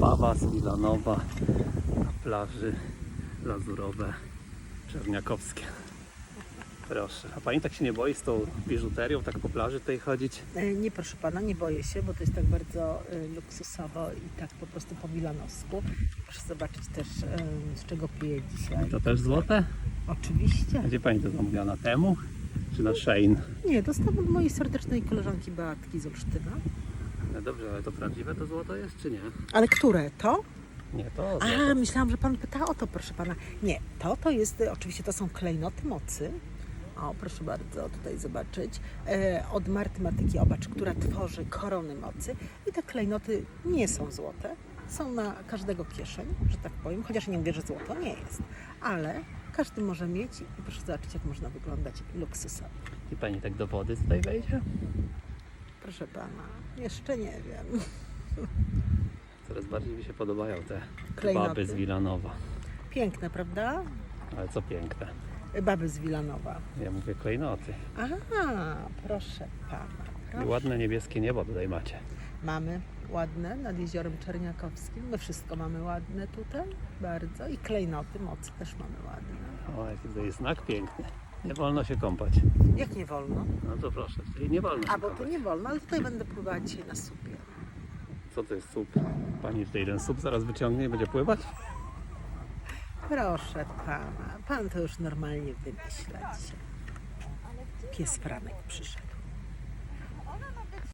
Pawas, Milanowa, na plaży lazurowe, Czerniakowskie. Proszę. A pani tak się nie boi z tą biżuterią, tak po plaży tutaj chodzić? E, Nie, proszę pana, nie boję się, bo to jest tak bardzo e, luksusowo i tak po prostu po milanosku. Proszę zobaczyć też, e, z czego piję dzisiaj. To też złote? Oczywiście. Gdzie pani to zamówiła? Na temu? Czy na Shein? Nie, dostałam od mojej serdecznej koleżanki Beatki z Olsztyna. No dobrze, ale to prawdziwe to złoto jest, czy nie? Ale które? To? Nie, to A, złoto. myślałam, że pan pyta o to, proszę pana. Nie, to to jest, e, oczywiście to są klejnoty mocy. O, proszę bardzo, tutaj zobaczyć. E, od Marty Matyki Obacz, która tworzy korony mocy. I te klejnoty nie są złote. Są na każdego kieszeń, że tak powiem. Chociaż nie mówię, że złoto nie jest. Ale każdy może mieć i proszę zobaczyć, jak można wyglądać luksusowo. I pani tak do wody tutaj wejdzie? Proszę pana, jeszcze nie wiem. Coraz bardziej mi się podobają te Klejnoty. baby z Wilanowa. Piękne, prawda? Ale co piękne. Baby z Wilanowa. Ja mówię klejnoty. Aha, proszę pana. I Proszę. ładne niebieskie niebo tutaj macie. Mamy ładne nad jeziorem Czerniakowskim. My wszystko mamy ładne tutaj, bardzo. I klejnoty mocy też mamy ładne. O, jaki to jest znak piękny. Nie wolno się kąpać. Jak nie wolno? No to proszę, czyli nie wolno się A bo kąpać. nie wolno, ale tutaj będę pływała dzisiaj na supie. Co to jest sup? Pani tutaj ten sup zaraz wyciągnie i będzie pływać? Proszę pana, pan to już normalnie wymyśla dzisiaj. Pies Franek przyszedł.